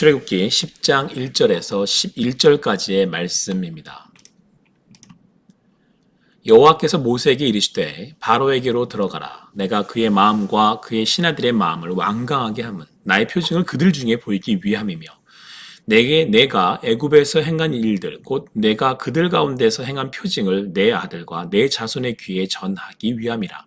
출애굽기 10장 1절에서 11절까지의 말씀입니다. 여호와께서 모세에게 이르시되 바로에게로 들어가라 내가 그의 마음과 그의 신하들의 마음을 완강하게 함은 나의 표징을 그들 중에 보이기 위함이며 내게 내가 애굽에서 행한 일들 곧 내가 그들 가운데서 행한 표징을 내 아들과 내 자손의 귀에 전하기 위함이라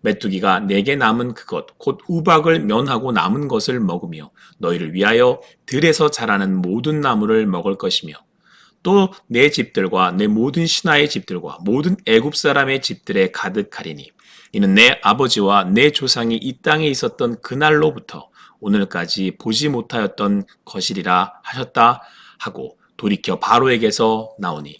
메뚜기가 내게 남은 그것 곧 우박을 면하고 남은 것을 먹으며 너희를 위하여 들에서 자라는 모든 나무를 먹을 것이며 또 내 집들과 내 모든 신하의 집들과 모든 애굽 사람의 집들에 가득하리니 이는 내 아버지와 내 조상이 이 땅에 있었던 그날로부터 오늘까지 보지 못하였던 것이리라 하셨다 하고 돌이켜 바로에게서 나오니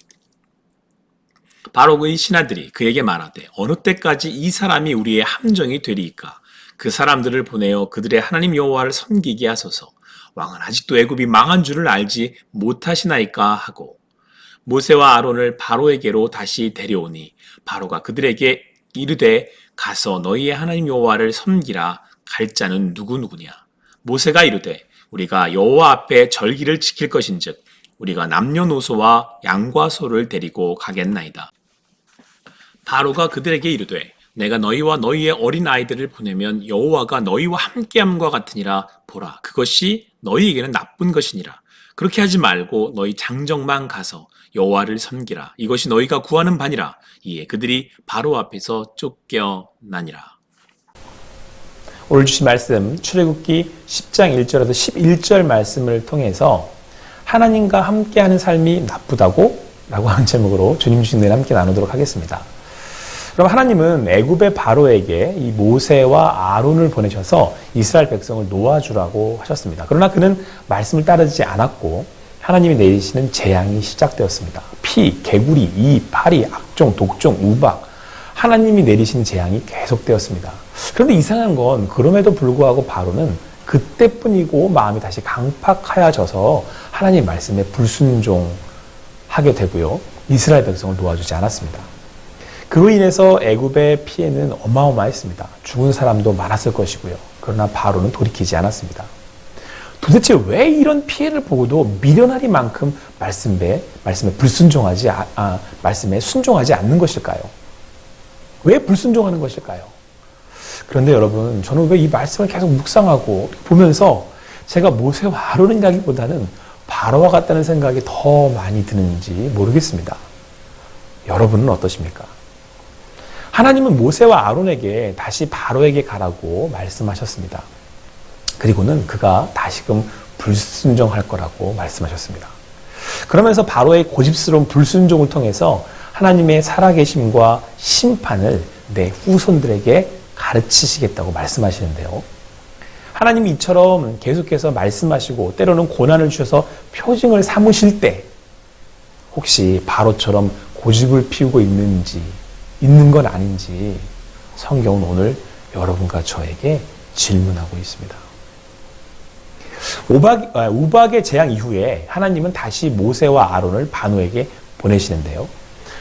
바로 그의 신하들이 그에게 말하되 어느 때까지 이 사람이 우리의 함정이 되리이까? 그 사람들을 보내어 그들의 하나님 여호와를 섬기게 하소서. 왕은 아직도 애굽이 망한 줄을 알지 못하시나이까 하고 모세와 아론을 바로에게로 다시 데려오니 바로가 그들에게 이르되 가서 너희의 하나님 여호와를 섬기라. 갈 자는 누구 누구냐? 모세가 이르되 우리가 여호와 앞에 절기를 지킬 것인즉 우리가 남녀노소와 양과 소를 데리고 가겠나이다. 바로가 그들에게 이르되 내가 너희와 너희의 어린 아이들을 보내면 여호와가 너희와 함께함과 같으니라 보라. 그것이 너희에게는 나쁜 것이니라. 그렇게 하지 말고 너희 장정만 가서 여호와를 섬기라. 이것이 너희가 구하는 바니라. 이에 그들이 바로 앞에서 쫓겨나니라. 오늘 주신 말씀 출애굽기 10장 1절에서 11절 말씀을 통해서 하나님과 함께하는 삶이 나쁘다고? 라고 하는 제목으로 주님 주신 내 함께 나누도록 하겠습니다. 그럼 하나님은 애굽의 바로에게 이 모세와 아론을 보내셔서 이스라엘 백성을 놓아주라고 하셨습니다. 그러나 그는 말씀을 따르지 않았고 하나님이 내리시는 재앙이 시작되었습니다. 피, 개구리, 이, 파리, 악종, 독종, 우박 하나님이 내리신 재앙이 계속되었습니다. 그런데 이상한 건 그럼에도 불구하고 바로는 그때뿐이고 마음이 다시 강팍하여져서 하나님 말씀에 불순종하게 되고요. 이스라엘 백성을 놓아주지 않았습니다. 그로 인해서 애굽의 피해는 어마어마했습니다. 죽은 사람도 많았을 것이고요. 그러나 바로는 돌이키지 않았습니다. 도대체 왜 이런 피해를 보고도 미련하리만큼 말씀에 말씀에 불순종하지 아, 아, 말씀에 순종하지 않는 것일까요? 왜 불순종하는 것일까요? 그런데 여러분, 저는 왜 이 말씀을 계속 묵상하고 보면서 제가 모세와 아론이라기보다는 바로와 같다는 생각이 더 많이 드는지 모르겠습니다. 여러분은 어떠십니까? 하나님은 모세와 아론에게 다시 바로에게 가라고 말씀하셨습니다. 그리고는 그가 다시금 불순종할 거라고 말씀하셨습니다. 그러면서 바로의 고집스러운 불순종을 통해서 하나님의 살아계심과 심판을 내 후손들에게 가르치시겠다고 말씀하시는데요. 하나님이 이처럼 계속해서 말씀하시고 때로는 고난을 주셔서 표징을 삼으실 때 혹시 바로처럼 고집을 피우고 있는지 있는 건 아닌지 성경은 오늘 여러분과 저에게 질문하고 있습니다. 우박, 아, 우박의 재앙 이후에 하나님은 다시 모세와 아론을 바노에게 보내시는데요.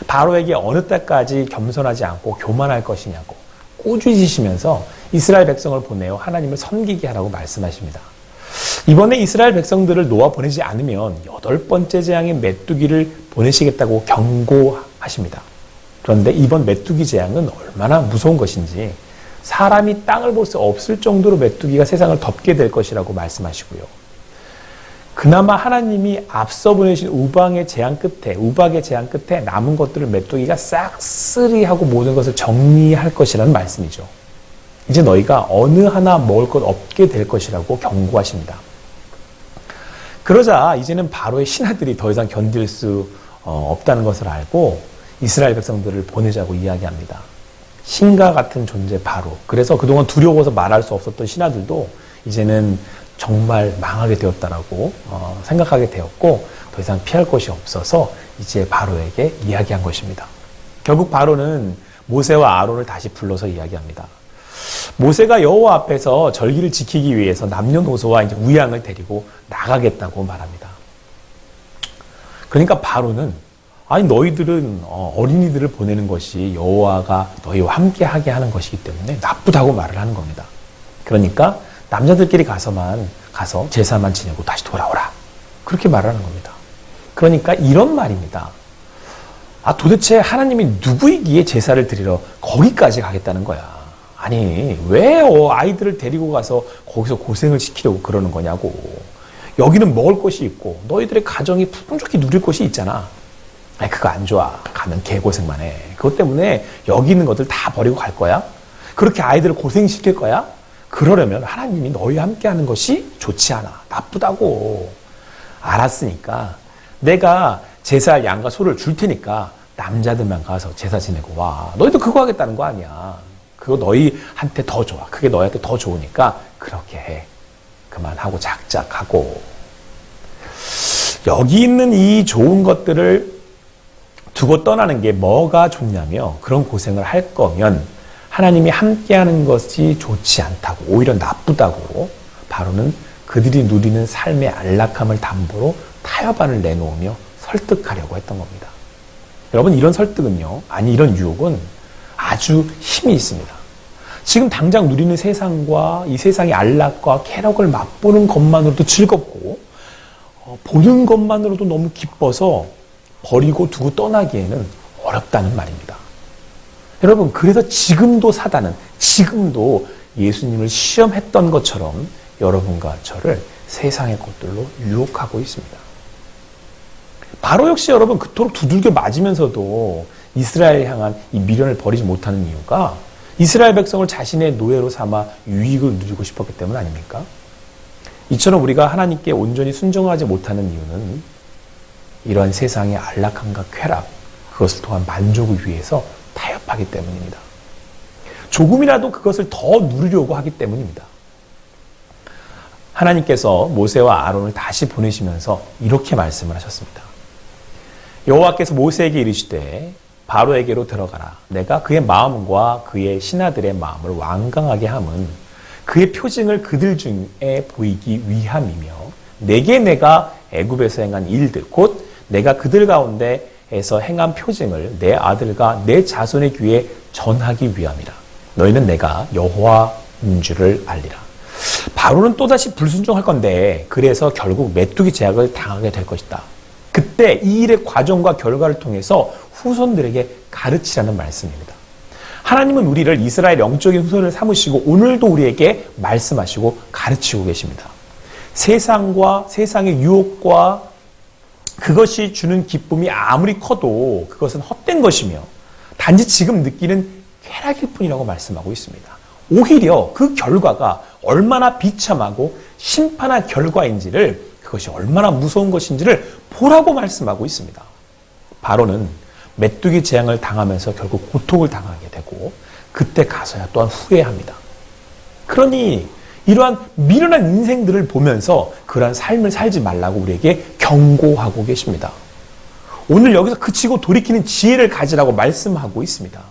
바로에게 어느 때까지 겸손하지 않고 교만할 것이냐고 꾸짖으시면서 이스라엘 백성을 보내어 하나님을 섬기게 하라고 말씀하십니다. 이번에 이스라엘 백성들을 놓아 보내지 않으면 여덟 번째 재앙인 메뚜기를 보내시겠다고 경고하십니다. 그런데 이번 메뚜기 재앙은 얼마나 무서운 것인지 사람이 땅을 볼 수 없을 정도로 메뚜기가 세상을 덮게 될 것이라고 말씀하시고요. 그나마 하나님이 앞서 보내신 우방의 재앙 끝에, 우박의 재앙 끝에 남은 것들을 메뚜기가 싹쓸이 하고 모든 것을 정리할 것이라는 말씀이죠. 이제 너희가 어느 하나 먹을 것 없게 될 것이라고 경고하십니다. 그러자 이제는 바로의 신하들이 더 이상 견딜 수 어, 없다는 것을 알고 이스라엘 백성들을 보내자고 이야기합니다. 신과 같은 존재 바로. 그래서 그동안 두려워서 말할 수 없었던 신하들도 이제는 정말 망하게 되었다라고 어, 생각하게 되었고 더 이상 피할 곳이 없어서 이제 바로에게 이야기한 것입니다. 결국 바로는 모세와 아론을 다시 불러서 이야기합니다. 모세가 여호와 앞에서 절기를 지키기 위해서 남녀노소와 이제 우양을 데리고 나가겠다고 말합니다. 그러니까 바로는 아니 너희들은 어, 어린이들을 보내는 것이 여호와가 너희와 함께하게 하는 것이기 때문에 나쁘다고 말을 하는 겁니다. 그러니까 남자들끼리 가서만 가서 제사만 지내고 다시 돌아오라 그렇게 말하는 겁니다. 그러니까 이런 말입니다. 아 도대체 하나님이 누구이기에 제사를 드리러 거기까지 가겠다는 거야. 아니 왜 어, 아이들을 데리고 가서 거기서 고생을 시키려고 그러는 거냐고. 여기는 먹을 것이 있고 너희들의 가정이 풍족히 누릴 것이 있잖아. 아니 그거 안 좋아. 가면 개고생만 해. 그것 때문에 여기 있는 것들 다 버리고 갈 거야? 그렇게 아이들을 고생시킬 거야? 그러려면 하나님이 너희와 함께 하는 것이 좋지 않아. 나쁘다고. 알았으니까 내가 제사할 양과 소를 줄 테니까 남자들만 가서 제사 지내고 와. 너희도 그거 하겠다는 거 아니야. 그거 너희한테 더 좋아. 그게 너희한테 더 좋으니까 그렇게 해. 그만하고 작작하고. 여기 있는 이 좋은 것들을 두고 떠나는 게 뭐가 좋냐며 그런 고생을 할 거면 하나님이 함께하는 것이 좋지 않다고 오히려 나쁘다고 바로는 그들이 누리는 삶의 안락함을 담보로 타협안을 내놓으며 설득하려고 했던 겁니다. 여러분 이런 설득은요 아니 이런 유혹은 아주 힘이 있습니다. 지금 당장 누리는 세상과 이 세상의 안락과 쾌락을 맛보는 것만으로도 즐겁고 어, 보는 것만으로도 너무 기뻐서 버리고 두고 떠나기에는 어렵다는 말입니다. 여러분, 그래서 지금도 사단은, 지금도 예수님을 시험했던 것처럼 여러분과 저를 세상의 것들로 유혹하고 있습니다. 바로 역시 여러분, 그토록 두들겨 맞으면서도 이스라엘 향한 이 미련을 버리지 못하는 이유가 이스라엘 백성을 자신의 노예로 삼아 유익을 누리고 싶었기 때문 아닙니까? 이처럼 우리가 하나님께 온전히 순종하지 못하는 이유는 이러한 세상의 안락함과 쾌락, 그것을 통한 만족을 위해서 타협하기 때문입니다. 조금이라도 그것을 더 누리려고 하기 때문입니다. 하나님께서 모세와 아론을 다시 보내시면서 이렇게 말씀을 하셨습니다. 여호와께서 모세에게 이르시되 바로에게로 들어가라. 내가 그의 마음과 그의 신하들의 마음을 완강하게 함은 그의 표징을 그들 중에 보이기 위함이며 내게 내가 애굽에서 행한 일들 곧 내가 그들 가운데에서 행한 표징을 내 아들과 내 자손의 귀에 전하기 위함이라. 너희는 내가 여호와인 줄을 알리라. 바로는 또다시 불순종할 건데 그래서 결국 메뚜기 제약을 당하게 될 것이다. 그때 이 일의 과정과 결과를 통해서 후손들에게 가르치라는 말씀입니다. 하나님은 우리를 이스라엘 영적인 후손을 삼으시고 오늘도 우리에게 말씀하시고 가르치고 계십니다. 세상과 세상의 유혹과 그것이 주는 기쁨이 아무리 커도 그것은 헛된 것이며 단지 지금 느끼는 쾌락일 뿐이라고 말씀하고 있습니다. 오히려 그 결과가 얼마나 비참하고 심판한 결과인지를 그것이 얼마나 무서운 것인지를 보라고 말씀하고 있습니다. 바로는 메뚜기 재앙을 당하면서 결국 고통을 당하게 되고 그때 가서야 또한 후회합니다. 그러니 이러한 미련한 인생들을 보면서 그러한 삶을 살지 말라고 우리에게 경고하고 계십니다. 오늘 여기서 그치고 돌이키는 지혜를 가지라고 말씀하고 있습니다.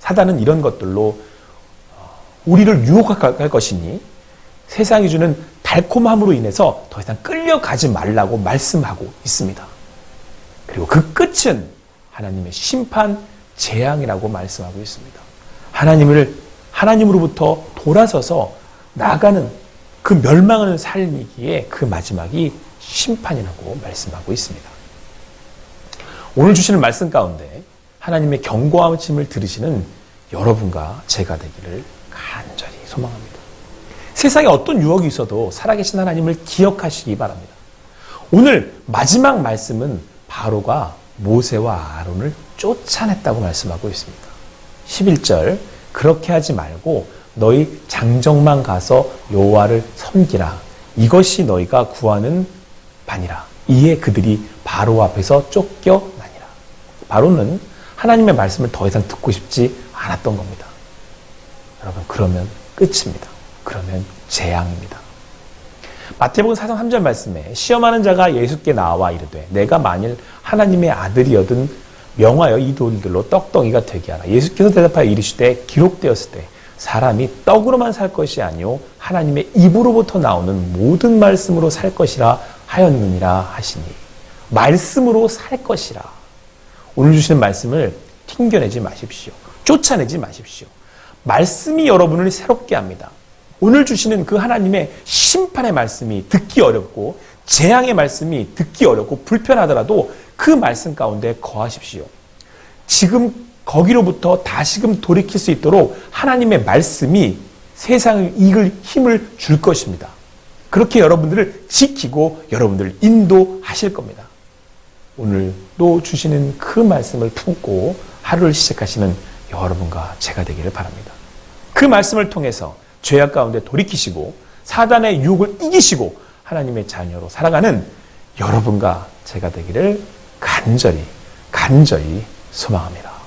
사단은 이런 것들로 우리를 유혹할 것이니 세상이 주는 달콤함으로 인해서 더 이상 끌려가지 말라고 말씀하고 있습니다. 그리고 그 끝은 하나님의 심판, 재앙이라고 말씀하고 있습니다. 하나님을, 하나님으로부터 돌아서서 나가는 그 멸망하는 삶이기에 그 마지막이 심판이라고 말씀하고 있습니다. 오늘 주시는 말씀 가운데 하나님의 경고함을 들으시는 여러분과 제가 되기를 간절히 소망합니다. 세상에 어떤 유혹이 있어도 살아계신 하나님을 기억하시기 바랍니다. 오늘 마지막 말씀은 바로가 모세와 아론을 쫓아냈다고 말씀하고 있습니다. 11절 그렇게 하지 말고 너희 장정만 가서 여호와를 섬기라. 이것이 너희가 구하는 바니라. 이에 그들이 바로 앞에서 쫓겨나니라. 바로는 하나님의 말씀을 더 이상 듣고 싶지 않았던 겁니다. 여러분 그러면 끝입니다. 그러면 재앙입니다. 마태복음 4장 3절 말씀에 시험하는 자가 예수께 나와 이르되 내가 만일 하나님의 아들이여든 명하여 이 돌들로 떡덩이가 되게 하라. 예수께서 대답하여 이르시되 기록되었을 때 사람이 떡으로만 살 것이 아니요 하나님의 입으로부터 나오는 모든 말씀으로 살 것이라 하였느니라 하시니 말씀으로 살 것이라. 오늘 주시는 말씀을 튕겨내지 마십시오. 쫓아내지 마십시오. 말씀이 여러분을 새롭게 합니다. 오늘 주시는 그 하나님의 심판의 말씀이 듣기 어렵고 재앙의 말씀이 듣기 어렵고 불편하더라도 그 말씀 가운데 거하십시오. 지금 거기로부터 다시금 돌이킬 수 있도록 하나님의 말씀이 세상을 이길 힘을 줄 것입니다. 그렇게 여러분들을 지키고 여러분들을 인도하실 겁니다. 오늘도 주시는 그 말씀을 품고 하루를 시작하시는 여러분과 제가 되기를 바랍니다. 그 말씀을 통해서 죄악 가운데 돌이키시고 사단의 유혹을 이기시고 하나님의 자녀로 살아가는 여러분과 제가 되기를 간절히 간절히 소망합니다.